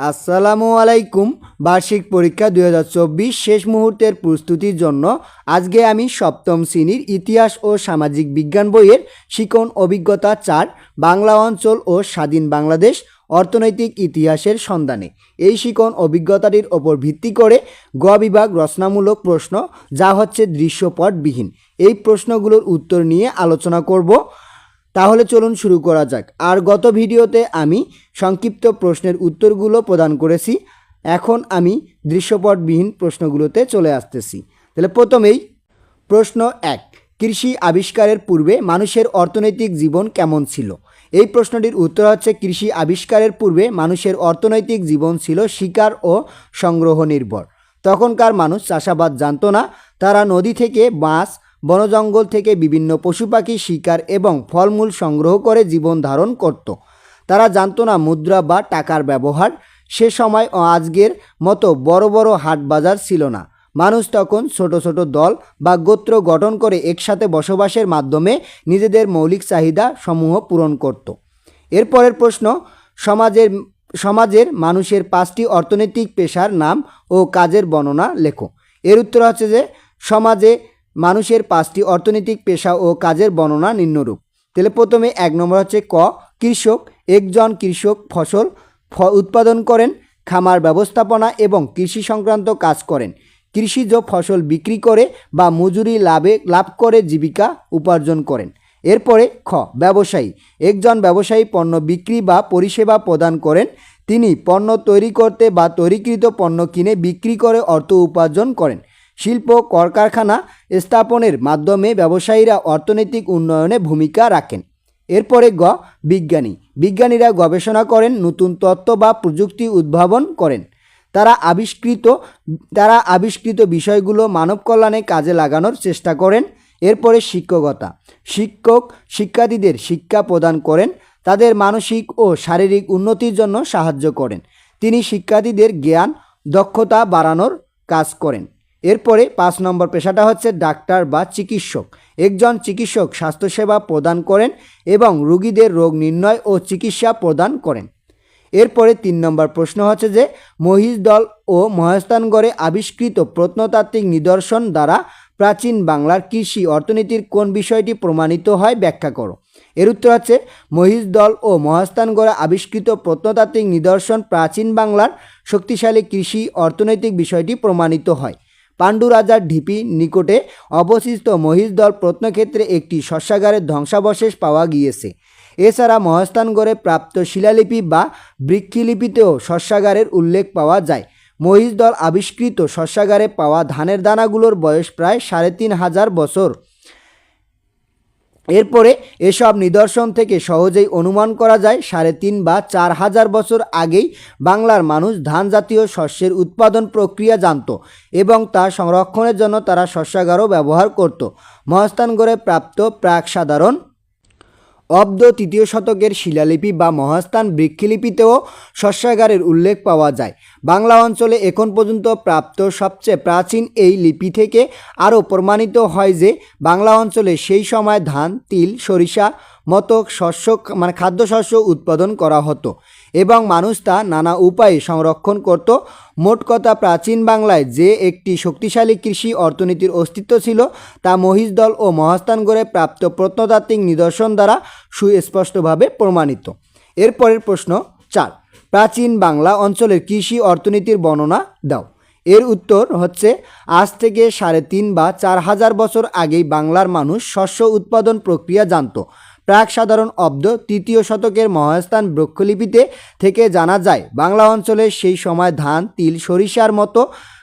আসসালামু আলাইকুম। বার্ষিক পরীক্ষা দু হাজার চব্বিশ শেষ মুহূর্তের প্রস্তুতির জন্য আজকে আমি সপ্তম শ্রেণির ইতিহাস ও সামাজিক বিজ্ঞান বইয়ের শিকন অভিজ্ঞতা চার, বাংলা অঞ্চল ও স্বাধীন বাংলাদেশ, অর্থনৈতিক ইতিহাসের সন্ধানে। এই শিকন অভিজ্ঞতাটির ওপর ভিত্তি করে গ বিভাগ রচনামূলক প্রশ্ন, যা হচ্ছে দৃশ্যপটবিহীন। এই প্রশ্নগুলোর উত্তর নিয়ে আলোচনা করব। তাহলে চলুন শুরু করা যাক। আর গত ভিডিওতে আমি সংক্ষিপ্ত প্রশ্নের উত্তরগুলো প্রদান করেছি। এখন আমি দৃশ্যপটবিহীন প্রশ্নগুলোতে চলে আসতেছি। তাহলে প্রথমেই প্রশ্ন এক, কৃষি আবিষ্কারের পূর্বে মানুষের অর্থনৈতিক জীবন কেমন ছিল? এই প্রশ্নটির উত্তর হচ্ছে, কৃষি আবিষ্কারের পূর্বে মানুষের অর্থনৈতিক জীবন ছিল শিকার ও সংগ্রহ নির্ভর তখনকার মানুষ চাষাবাদ জানত না। তারা নদী থেকে মাছ বনজঙ্গল থেকে বিভিন্ন পশু পাখি শিকার এবং ফলমূল সংগ্রহ করে জীবন ধারণ করত। তারা জানতো না মুদ্রা বা টাকার ব্যবহার। সে সময় ও আজকের মতো বড় বড় হাট বাজার ছিল না। মানুষ তখন ছোট ছোট দল বা গোত্র গঠন করে একসাথে বসবাসের মাধ্যমে নিজেদের মৌলিক চাহিদা সমূহ পূরণ করত। এরপরের প্রশ্ন, সমাজের সমাজের মানুষের পাঁচটি অর্থনৈতিক পেশার নাম ও কাজের বর্ণনা লেখো। এর উত্তর হচ্ছে যে, সমাজে মানুষের পাঁচটি অর্থনৈতিক পেশা ও কাজের বর্ণনা নিম্নরূপ। তাহলে প্রথমে এক নম্বর হচ্ছে ক, কৃষক, একজন কৃষক ফসল উৎপাদন করেন, খামার ব্যবস্থাপনা এবং কৃষি সংক্রান্ত কাজ করেন। কৃষিজ ফসল বিক্রি করে বা মজুরি লাভে, লাভ করে জীবিকা উপার্জন করেন। এরপরে খ, ব্যবসায়ী। একজন ব্যবসায়ী পণ্য বিক্রি বা পরিষেবা প্রদান করেন। তিনি পণ্য তৈরি করতে বা তৈরিকৃত পণ্য কিনে বিক্রি করে অর্থ উপার্জন করেন। শিল্প, কলকারখানা স্থাপনের মাধ্যমে ব্যবসায়ীরা অর্থনৈতিক উন্নয়নে ভূমিকা রাখেন। এরপরে গ, বিজ্ঞানী। বিজ্ঞানীরা গবেষণা করেন, নতুন তত্ত্ব বা প্রযুক্তি উদ্ভাবন করেন। তারা আবিষ্কৃত তারা আবিষ্কৃত বিষয়গুলো মানব কল্যাণে কাজে লাগানোর চেষ্টা করেন। এরপরে শিক্ষকতা। শিক্ষক, শিক্ষার্থীদের শিক্ষা প্রদান করেন। তাদের মানসিক ও শারীরিক উন্নতির জন্য সাহায্য করেন। তিনি শিক্ষার্থীদের জ্ঞান, দক্ষতা বাড়ানোর কাজ করেন। এরপরে পাঁচ নম্বর পেশাটা হচ্ছে ডাক্তার বা চিকিৎসক। একজন চিকিৎসক স্বাস্থ্যসেবা প্রদান করেন এবং রুগীদের রোগ নির্ণয় ও চিকিৎসা প্রদান করেন। এরপরে তিন নম্বর প্রশ্ন হচ্ছে যে মহিষদল ও মহাস্থানগড়ে আবিষ্কৃত প্রত্নতাত্ত্বিক নিদর্শন দ্বারা প্রাচীন বাংলার কৃষি অর্থনীতির কোন বিষয়টি প্রমাণিত হয় ব্যাখ্যা করো। এর উত্তর হচ্ছে মহিষদল ও মহাস্থানগড়ে আবিষ্কৃত প্রত্নতাত্ত্বিক নিদর্শন প্রাচীন বাংলার শক্তিশালী কৃষি অর্থনৈতিক বিষয়টি প্রমাণিত হয়। পাণ্ডু রাজার ঢিপি নিকটে অবশিষ্ট মহিষদল প্রত্নক্ষেত্রে একটি শস্যাগারের ধ্বংসাবশেষ পাওয়া গিয়েছে। এছাড়া মহাস্থানগড়ে প্রাপ্ত শিলালিপি বা বৃক্ষিলিপিতেও শস্যাগারের উল্লেখ পাওয়া যায়। মহিষদল আবিষ্কৃত শস্যাগারে পাওয়া ধানের দানাগুলোর বয়স প্রায় সাড়ে তিন হাজার বছর। এরপরে এসব নিদর্শন থেকে সহজেই অনুমান করা যায়, সাড়ে তিন বা চার হাজার বছর আগেই বাংলার মানুষ ধান জাতীয় শস্যের উৎপাদন প্রক্রিয়া জানত এবং তা সংরক্ষণের জন্য তারা শস্যাগারও ব্যবহার করত। মহাস্থানগড়ে প্রাপ্ত প্রাক সাধারণ অব্দ তৃতীয় শতকের শিলালিপি বা মহাস্থান বৃক্ষিলিপিতেও শস্যাগারের উল্লেখ পাওয়া যায়। বাংলা অঞ্চলে এখন পর্যন্ত প্রাপ্ত সবচেয়ে প্রাচীন এই লিপি থেকে আরও প্রমাণিত হয় যে, বাংলা অঞ্চলে সেই সময় ধান, তিল, সরিষা মতো শস্য মানে খাদ্যশস্য উৎপাদন করা হতো। এবং মানুষ তা নানা উপায়ে সংরক্ষণ করত। মোট কথা প্রাচীন বাংলায় যে একটি শক্তিশালী কৃষি অর্থনীতির অস্তিত্ব ছিল, তা মহিষদল ও মহাস্থানগড়ে প্রাপ্ত প্রত্নতাত্ত্বিক নিদর্শন দ্বারা সুস্পষ্টভাবে প্রমাণিত। এরপরের প্রশ্ন চার। প্রাচীন বাংলা অঞ্চলের কৃষি অর্থনীতির বর্ণনা দাও। এর উত্তর হচ্ছে, আজ থেকে সাড়ে তিন বা চার হাজার বছর আগেই বাংলার মানুষ শস্য উৎপাদন প্রক্রিয়া জানত। প্রাক সাধারণ অব্দ তৃতীয় শতকের মহাস্থান বৃক্ষলিপিতে থেকে জানা যায়, বাংলা অঞ্চলে সেই সময় ধান, তিল, সরিষার মতো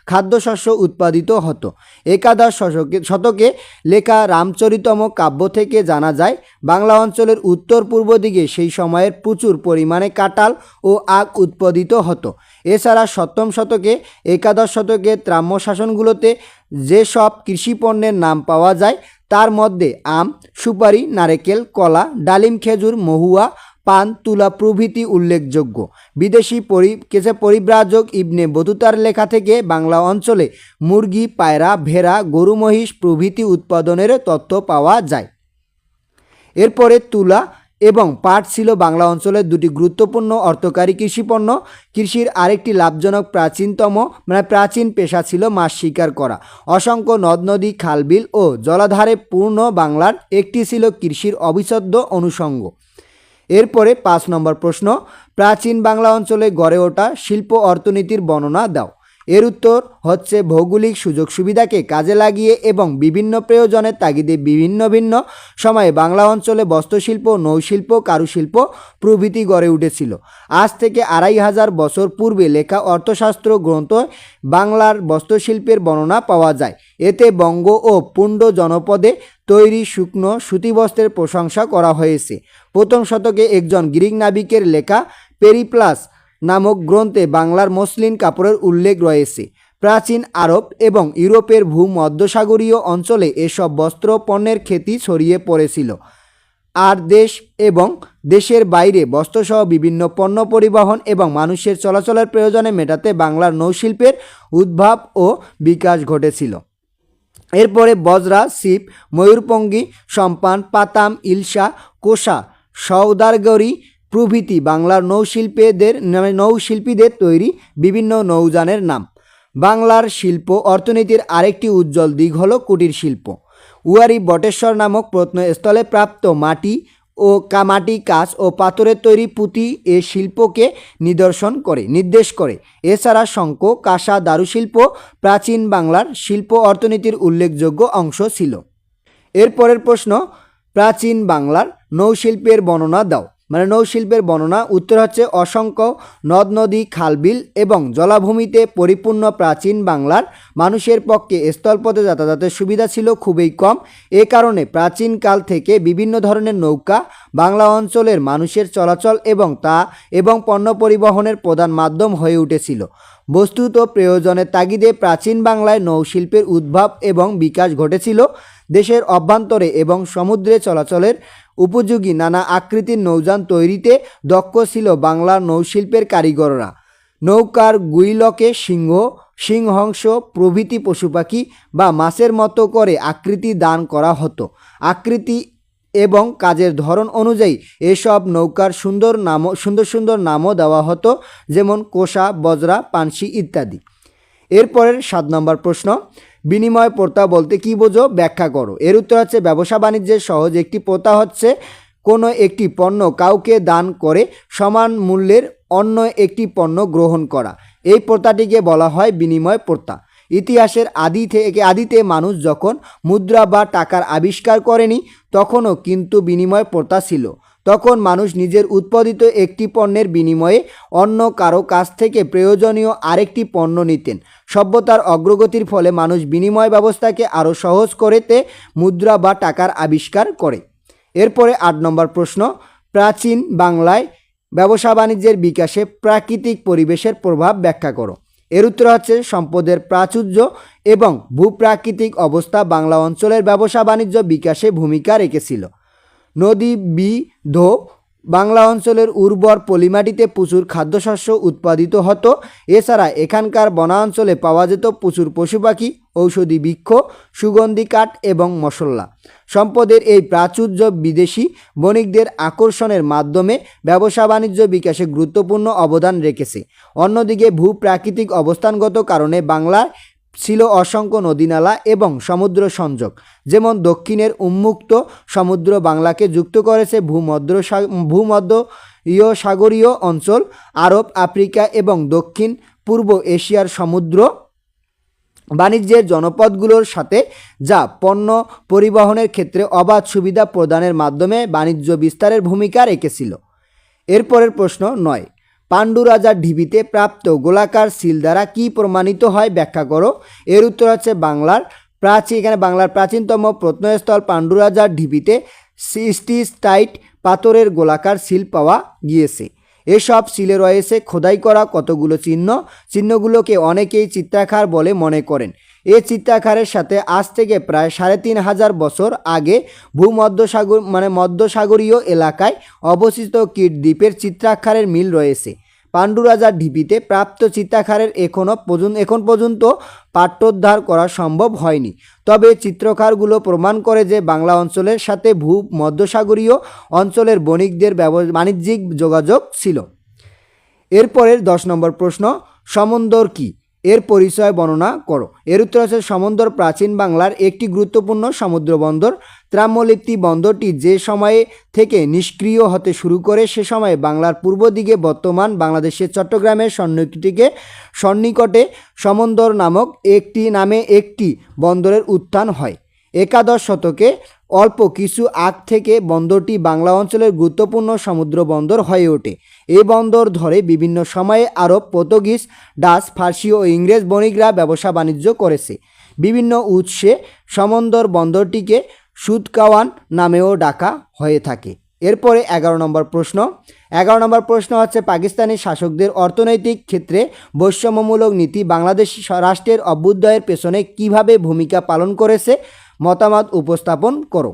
খাদ্যশস্য উৎপাদিত হতো। একাদশ শতকে শতকে লেখা রামচরিতম কাব্য থেকে জানা যায়, বাংলা অঞ্চলের উত্তর পূর্ব দিকে সেই সময়ের প্রচুর পরিমাণে কাঁঠাল ও আখ উৎপাদিত হতো। এছাড়া সপ্তম শতকে, একাদশ শতকে ত্রাম্য শাসনগুলোতে যেসব কৃষিপণ্যের নাম পাওয়া যায় তার মধ্যে আম, সুপারি, নারকেল, কলা, ডালিম খেজুর, মহুয়া, পান, তুলা প্রভৃতি উল্লেখযোগ্য। বিদেশি পরি কেসে পরিব্রাজক ইবনে বতুতার লেখা থেকে বাংলা অঞ্চলে মুরগি, পায়রা, ভেড়া, গরু, মহিষ প্রভৃতি উৎপাদনের তথ্য পাওয়া যায়। এরপরে তুলা এবং পাট ছিল বাংলা অঞ্চলের দুটি গুরুত্বপূর্ণ অর্থকারী কৃষিপণ্য। কৃষির আরেকটি লাভজনক প্রাচীনতম মানে প্রাচীন পেশা ছিল মাছ শিকার করা। অসংখ্য নদ, নদী, খালবিল ও জলাধারে পূর্ণ বাংলার একটি ছিল কৃষির অবিচ্ছেদ্য অনুষঙ্গ। এরপরে পাঁচ নম্বর প্রশ্ন, প্রাচীন বাংলা অঞ্চলে গড়ে ওঠা শিল্প অর্থনীতির বর্ণনা দাও। এর উত্তর হচ্ছে ভৌগোলিক সুযোগ সুবিধাকে কাজে লাগিয়ে এবং বিভিন্ন প্রয়োজনের তাগিদে বিভিন্ন ভিন্ন সময়ে বাংলা অঞ্চলে বস্ত্রশিল্প, নৌশিল্প, কারুশিল্প প্রভৃতি গড়ে উঠেছিল। আজ থেকে আড়াই হাজার বছর পূর্বে লেখা অর্থশাস্ত্র গ্রন্থ বাংলার বস্ত্রশিল্পের বর্ণনা পাওয়া যায়। এতে বঙ্গ ও পুণ্ড জনপদে তৈরি শুকনো সুতিবস্ত্রের প্রশংসা করা হয়েছে। প্রথম শতকে একজন গ্রিক নাবিকের লেখা পেরিপ্লাস নামক গ্রন্থে বাংলার মসলিন কাপড়ের উল্লেখ রয়েছে। প্রাচীন আরব এবং ইউরোপের ভূমধ্যসাগরীয় অঞ্চলে এসব বস্ত্র পণ্যের খ্যাতি ছড়িয়ে পড়েছিল। আর দেশ এবং দেশের বাইরে বস্ত্রসহ বিভিন্ন পণ্য পরিবহন এবং মানুষের চলাচলের প্রয়োজনে মেটাতে বাংলার নৌশিল্পের উদ্ভাব ও বিকাশ ঘটেছিল। এরপরে বজরা শিব ময়ূরপঙ্গী, সম্পান, পাতাম, ইলশা, কোষা সৌদারগরি প্রভৃতি বাংলার নৌশিল্পীদের নৌশিল্পীদের তৈরি বিভিন্ন নৌযানের নাম। বাংলার শিল্প অর্থনীতির আরেকটি উজ্জ্বল দিক হল কুটির শিল্প। উয়ারি বটেশ্বর নামক প্রত্নস্থলে প্রাপ্ত মাটি ও কামাটি কাঁচ ও পাথরের তৈরি পুঁতি এ শিল্পকে নিদর্শন করে, নির্দেশ করে। এছাড়া শঙ্খ, কাঁসা, দারুশিল্প প্রাচীন বাংলার শিল্প অর্থনীতির উল্লেখযোগ্য অংশ ছিল। এরপরের প্রশ্ন, প্রাচীন বাংলার নৌশিল্পের বর্ণনা দাও। মানে নৌশিল্পের বর্ণনা, উত্তর হচ্ছে অসংখ্য নদ, নদী খালবিল এবং জলাভূমিতে পরিপূর্ণ প্রাচীন বাংলার মানুষের পক্ষে স্থলপথে যাতায়াতের সুবিধা ছিল খুবই কম। এ কারণে প্রাচীনকাল থেকে বিভিন্ন ধরনের নৌকা বাংলা অঞ্চলের মানুষের চলাচল এবং তা এবং পণ্য পরিবহনের প্রধান মাধ্যম হয়ে উঠেছিল। বস্তুত প্রয়োজনের তাগিদে প্রাচীন বাংলায় নৌশিল্পের উদ্ভব এবং বিকাশ ঘটেছিল। দেশের অভ্যন্তরে এবং সমুদ্রে চলাচলের উপযোগী নানা আকৃতির নৌযান তৈরিতে দক্ষ ছিল বাংলার নৌশিল্পের কারিগররা। নৌকার গুইলকে সিংহ, সিংহংস, প্রভৃতি পশু পাখি বা মাছের মতো করে আকৃতি দান করা হতো। আকৃতি এবং কাজের ধরন অনুযায়ী এসব নৌকার সুন্দর নামও, সুন্দর সুন্দর নামও দেওয়া হতো, যেমন কোষা, বজরা, পানসি ইত্যাদি। এরপরের সাত নম্বর প্রশ্ন বিনিময় প্রথা বলতে কি বোঝো? ব্যাখ্যা করো। এর উত্তর হচ্ছে ব্যবসা বাণিজ্যের সহজ একটি প্রথা হচ্ছে, কোনো একটি পণ্য কাউকে দান করে সমান মূল্যের অন্য একটি পণ্য গ্রহণ করা। এই প্রথাটিকে বলা হয় বিনিময় প্রথা। ইতিহাসের আদি থেকে, আদিতে মানুষ যখন মুদ্রা বা টাকার আবিষ্কার করেনি, তখনও কিন্তু বিনিময় প্রথা ছিল। তখন মানুষ নিজের উৎপাদিত একটি পণ্যের বিনিময়ে অন্য কারও কাছ থেকে প্রয়োজনীয় আরেকটি পণ্য নিতেন। সভ্যতার অগ্রগতির ফলে মানুষ বিনিময় ব্যবস্থাকে আরও সহজ করেতে মুদ্রা বা টাকার আবিষ্কার করে। এরপরে আট নম্বর প্রশ্ন, প্রাচীন বাংলায় ব্যবসা বাণিজ্যের বিকাশে প্রাকৃতিক পরিবেশের প্রভাব ব্যাখ্যা করো। এর উত্তর হচ্ছে সম্পদের প্রাচুর্য এবং ভূপ্রাকৃতিক অবস্থা বাংলা অঞ্চলের ব্যবসা বাণিজ্য বিকাশে ভূমিকা রেখেছিল। নদী বিধ বাংলা অঞ্চলের উর্বর পলিমাটিতে প্রচুর খাদ্যশস্য উৎপাদিত হতো। এছাড়া এখানকার বনাঞ্চলে পাওয়া যেত প্রচুর পশু পাখি, ঔষধি বৃক্ষ, সুগন্ধি কাঠ এবং মশলা। সম্পদের এই প্রাচুর্য বিদেশি বণিকদের আকর্ষণের মাধ্যমে ব্যবসা বাণিজ্য বিকাশে গুরুত্বপূর্ণ অবদান রেখেছে। অন্যদিকে ভূপ্রাকৃতিক অবস্থানগত কারণে বাংলার ছিল অসংখ্য নদীনালা এবং সমুদ্র সংযোগ যেমন দক্ষিণের উন্মুক্ত সমুদ্র বাংলাকে যুক্ত করেছে ভূমধ্য ভূমধ্য সাগরীয় অঞ্চল, আরব, আফ্রিকা এবং দক্ষিণ পূর্ব এশিয়ার সমুদ্র বাণিজ্যের জনপদগুলোর সাথে, যা পণ্য পরিবহনের ক্ষেত্রে অবাধ সুবিধা প্রদানের মাধ্যমে বাণিজ্য বিস্তারের ভূমিকা রেখেছিল। এরপরের প্রশ্ন নয়। পাণ্ডু রাজার ঢিবিতে প্রাপ্ত গোলাকার সিল দ্বারা কী প্রমাণিত হয়? ব্যাখ্যা করো। এর উত্তর হচ্ছে বাংলার প্রাচীন, এখানে বাংলার প্রাচীনতম প্রত্নস্থল পাণ্ডু রাজার ঢিবিতে সিস্টিস্টাইট পাথরের গোলাকার সিল পাওয়া গিয়েছে। এসব সিলে রয়েছে। খোদাই করা কতগুলো চিহ্ন? চিহ্নগুলোকে অনেকেই চিত্রাকার বলে মনে করেন। এ চিত্রাকারের সাথে আজ থেকে প্রায় সাড়ে তিন হাজার বছর আগে ভূমধ্যসাগর মানে মধ্যসাগরীয় এলাকায় অবস্থিত কীট দ্বীপের চিত্রাক্ষরের মিল রয়েছে। পাণ্ডুরাজার ঢিপিতে প্রাপ্ত চিত্রাখারের এখনও পর্যন্ত, এখন পর্যন্ত পাঠ্যোদ্ধার করা সম্ভব হয়নি। তবে চিত্রকারগুলো প্রমাণ করে যে বাংলা অঞ্চলের সাথে ভূ মধ্যসাগরীয় অঞ্চলের বণিকদের বাণিজ্যিক যোগাযোগ ছিল। এরপরের দশ নম্বর প্রশ্ন, সমন্দর কি? এর পরিচয় বর্ণনা করো। এর উত্তর হচ্ছে সমন্দর প্রাচীন বাংলার একটি গুরুত্বপূর্ণ সমুদ্র বন্দর। ত্রাম্যলিপ্তি বন্দরটি যে সময়ে থেকে নিষ্ক্রিয় হতে শুরু করে, সে সময়ে বাংলার পূর্ব দিকে বর্তমান বাংলাদেশের চট্টগ্রামের সন্নিকটিকে সন্নিকটে সমন্দর নামক একটি নামে একটি বন্দরের উত্থান হয়। একাদশ শতকে অল্প কিছু আগ থেকে বন্দরটি বাংলা অঞ্চলের গুরুত্বপূর্ণ সমুদ্র বন্দর হয়ে ওঠে। এই বন্দর ধরে বিভিন্ন সময়ে আরব পর্তুগিজ, ডাচ, ফার্সি ও ইংরেজ বণিকরা ব্যবসা বাণিজ্য করেছে। বিভিন্ন উৎসে সমন্দর বন্দরটিকে সুদকাওয়ান নামেও ডাকা হয়ে থাকে। এরপরে এগারো নম্বর প্রশ্ন। এগারো নম্বর প্রশ্ন হচ্ছে, পাকিস্তানি শাসকদের অর্থনৈতিক ক্ষেত্রে বৈষম্যমূলক নীতি বাংলাদেশ রাষ্ট্রের অভ্যুদয়ের পেছনে কীভাবে ভূমিকা পালন করেছে? মতামত উপস্থাপন করো।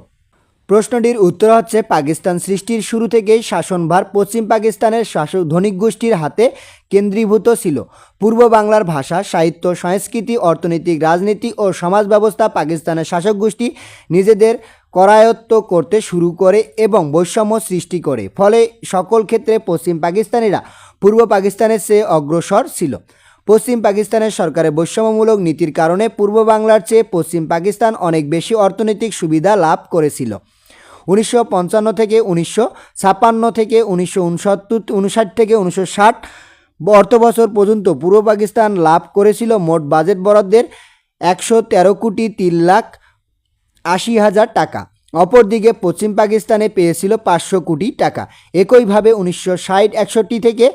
প্রশ্নটির উত্তর হচ্ছে, পাকিস্তান সৃষ্টির শুরু থেকেই শাসনভার পশ্চিম পাকিস্তানের শাসক ধনিক গোষ্ঠীর হাতে কেন্দ্রীভূত ছিল। পূর্ব বাংলার ভাষা, সাহিত্য, সংস্কৃতি অর্থনৈতিক রাজনীতি ও সমাজ ব্যবস্থা পাকিস্তানের শাসক গোষ্ঠী নিজেদের করায়ত্ত করতে শুরু করে এবং বৈষম্য সৃষ্টি করে। ফলে সকল ক্ষেত্রে পশ্চিম পাকিস্তানিরা পূর্ব পাকিস্তানের চেয়ে অগ্রসর ছিল। পশ্চিম পাকিস্তানের সরকারের বৈষম্যমূলক নীতির কারণে পূর্ব বাংলার চেয়ে পশ্চিম পাকিস্তান অনেক বেশি অর্থনৈতিক সুবিধা লাভ করেছিল। উনিশশো পঞ্চান্ন থেকে উনিশশো ছাপ্পান্ন থেকে উনিশশো উনসত্তর থেকে উনিশশো ষাট বছর পর্যন্ত পূর্ব পাকিস্তান লাভ করেছিল মোট বাজেট বরাদ্দের একশো তেরো কোটি তিন লাখ আশি হাজার টাকা। অপরদিকে পশ্চিম পাকিস্তানে পেয়েছিল পাঁচশো কোটি টাকা। একইভাবে উনিশশো ষাট, একষট্টি থেকে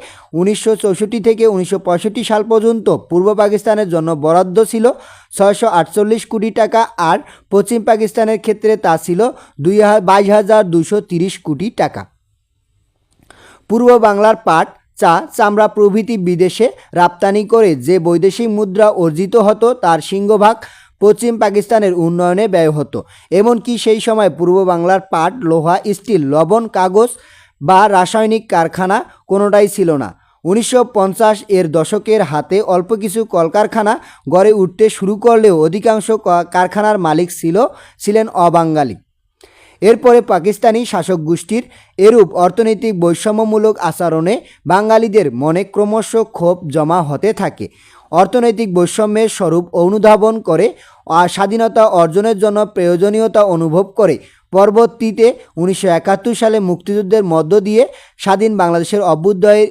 উনিশশো চৌষট্টি থেকে উনিশশো পঁয়ষট্টি সাল পর্যন্ত পূর্ব পাকিস্তানের জন্য বরাদ্দ ছিল ছয়শো আটচল্লিশ কোটি টাকা আর পশ্চিম পাকিস্তানের ক্ষেত্রে তা ছিল দুই বাইশ হাজার দুশো তিরিশ কোটি টাকা। পূর্ব বাংলার পাট, চা, চামড়া প্রভৃতি বিদেশে রপ্তানি করে যে বৈদেশিক মুদ্রা অর্জিত হতো তার সিংহভাগ পশ্চিম পাকিস্তানের উন্নয়নে ব্যয় হতো এমনকি সেই সময় পূর্ব বাংলার পাট, লোহা, স্টিল, লবণ, কাগজ বা রাসায়নিক কারখানা কোনোটাই ছিল না। উনিশশো পঞ্চাশ এর দশকের হাতে অল্প কিছু কলকারখানা গড়ে উঠতে শুরু করলেও অধিকাংশ কারখানার মালিক ছিল, ছিলেন অবাঙালি এরপরে পাকিস্তানি শাসক গোষ্ঠীর এরূপ অর্থনৈতিক বৈষম্যমূলক আচরণে বাঙালিদের মনে ক্রমশ ক্ষোভ জমা হতে থাকে। অর্থনৈতিক বৈষম্যের স্বরূপ অনুধাবন করে স্বাধীনতা অর্জনের জন্য প্রয়োজনীয়তা অনুভব করে। পরবর্তীতে উনিশশো একাত্তর সালে মুক্তিযুদ্ধের মধ্য দিয়ে স্বাধীন বাংলাদেশের অভ্যুদয়ের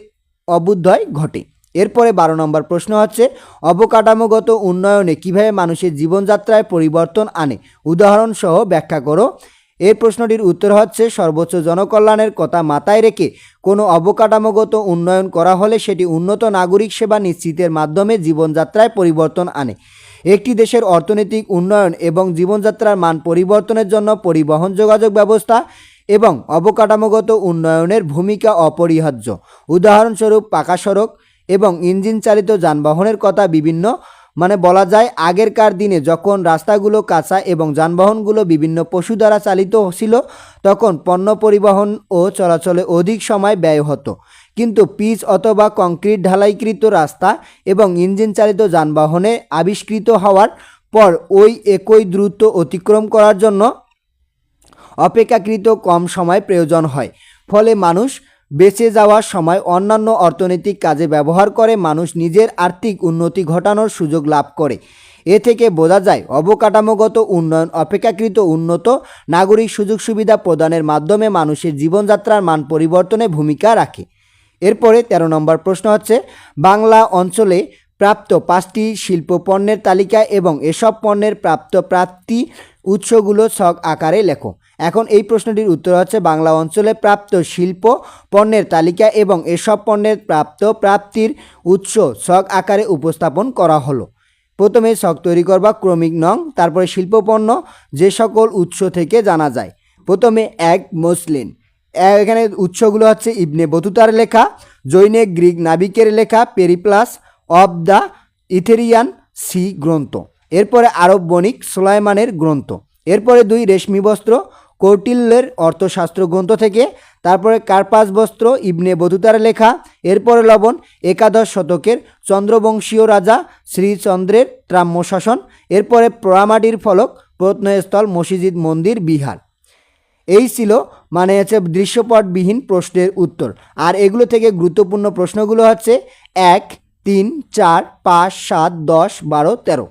অভ্যুদয় ঘটে। এরপরে বারো নম্বর প্রশ্ন হচ্ছে, অবকাঠামোগত উন্নয়নে কীভাবে মানুষের জীবনযাত্রায় পরিবর্তন আনে? উদাহরণসহ ব্যাখ্যা করো। এই প্রশ্নটির উত্তর হচ্ছে, সর্বোচ্চ জনকল্যাণের কথা মাথায় রেখে কোনো অবকাঠামোগত উন্নয়ন করা হলে সেটি উন্নত নাগরিক সেবা নিশ্চিতের মাধ্যমে জীবনযাত্রায় পরিবর্তন আনে। একটি দেশের অর্থনৈতিক উন্নয়ন এবং জীবনযাত্রার মান পরিবর্তনের জন্য পরিবহন যোগাযোগ ব্যবস্থা এবং অবকাঠামোগত উন্নয়নের ভূমিকা অপরিহার্য। উদাহরণস্বরূপ পাকা সড়ক এবং ইঞ্জিন চালিত যানবাহনের কথা বিভিন্ন মানে বলা যায় আগেরকার দিনে যখন রাস্তাগুলো কাঁচা এবং যানবাহনগুলো বিভিন্ন পশু দ্বারা চালিত ছিল, তখন পণ্য পরিবহন ও চলাচলে অধিক সময় ব্যয় হতো। কিন্তু পিচ অথবা কংক্রিট ঢালাইকৃত রাস্তা এবং ইঞ্জিন চালিত যানবাহনে আবিষ্কৃত হওয়ার পর ওই একই দ্রুত অতিক্রম করার জন্য অপেক্ষাকৃত কম সময় প্রয়োজন হয়। ফলে মানুষ বেঁচে যাওয়ার সময় অন্যান্য অর্থনৈতিক কাজে ব্যবহার করে মানুষ নিজের আর্থিক উন্নতি ঘটানোর সুযোগ লাভ করে। এ থেকে বোঝা যায়, অবকাঠামোগত উন্নয়ন অপেক্ষাকৃত উন্নত, নাগরিক সুযোগ সুবিধা প্রদানের মাধ্যমে মানুষের জীবনযাত্রার মান পরিবর্তনে ভূমিকা রাখে। এরপরে ১৩ নম্বর প্রশ্ন হচ্ছে, বাংলা অঞ্চলে প্রাপ্ত পাঁচটি শিল্প পণ্যের তালিকা এবং এসব পণ্যের প্রাপ্ত প্রাপ্তি উৎসগুলো ছক আকারে লেখো। এখন এই প্রশ্নটির উত্তর হচ্ছে, বাংলা অঞ্চলে প্রাপ্ত শিল্প পণ্যের তালিকা এবং এসব পণ্যের প্রাপ্ত প্রাপ্তির উৎস ছক আকারে উপস্থাপন করা হলো। প্রথমে ছক তৈরি করবা ক্রমিক নং, তারপরে শিল্পপণ্য যে সকল উৎস থেকে জানা যায়। প্রথমে এক মসলিন। এখানে উৎসগুলো হচ্ছে ইবনে বতুতার লেখা, জৈনে গ্রিক নাবিকের লেখা, Periplus, of the Erythraean sea গ্রন্থ। এরপরে আরব বণিক সোলাইমানের গ্রন্থ। এরপরে দুই রেশমি বস্ত্র কৌটিল্যের অর্থশাস্ত্র গ্রন্থ থেকে, তারপরে কার্পাস বস্ত্র ইবনে বধুতার লেখা, এরপরে লবণ, একাদশ শতকের চন্দ্রবংশীয় রাজা শ্রীচন্দ্রের ত্রাম্য শাসন এরপরে পোড়ামাটির ফলক, প্রত্নস্থল মসজিদ, মন্দির, বিহার। এই ছিল মানে হচ্ছে দৃশ্যপটবিহীন প্রশ্নের উত্তর। আর এগুলো থেকে গুরুত্বপূর্ণ প্রশ্নগুলো হচ্ছে, এক, তিন, চার, পাঁচ, সাত, দশ, বারো, তেরো।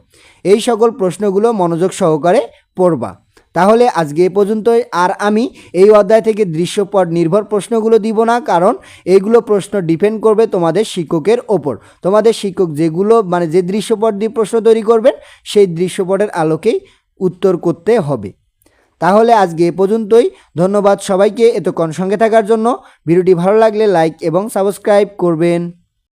এই সকল প্রশ্নগুলো মনোযোগ সহকারে পড়বা। তাহলে আজকে এ পর্যন্তই। আর আমি এই অধ্যায় থেকে দৃশ্যপট নির্ভর প্রশ্নগুলো দিব না, কারণ এইগুলো প্রশ্ন ডিপেন্ড করবে তোমাদের শিক্ষকের ওপর। তোমাদের শিক্ষক যেগুলো মানে যে দৃশ্যপট দিয়ে প্রশ্ন তৈরি করবেন, সেই দৃশ্যপটের আলোকেই উত্তর করতে হবে। তাহলে আজকে এ পর্যন্তই। ধন্যবাদ সবাইকে এতক্ষণ সঙ্গে থাকার জন্য। ভিডিওটি ভালো লাগলে লাইক এবং সাবস্ক্রাইব করবেন।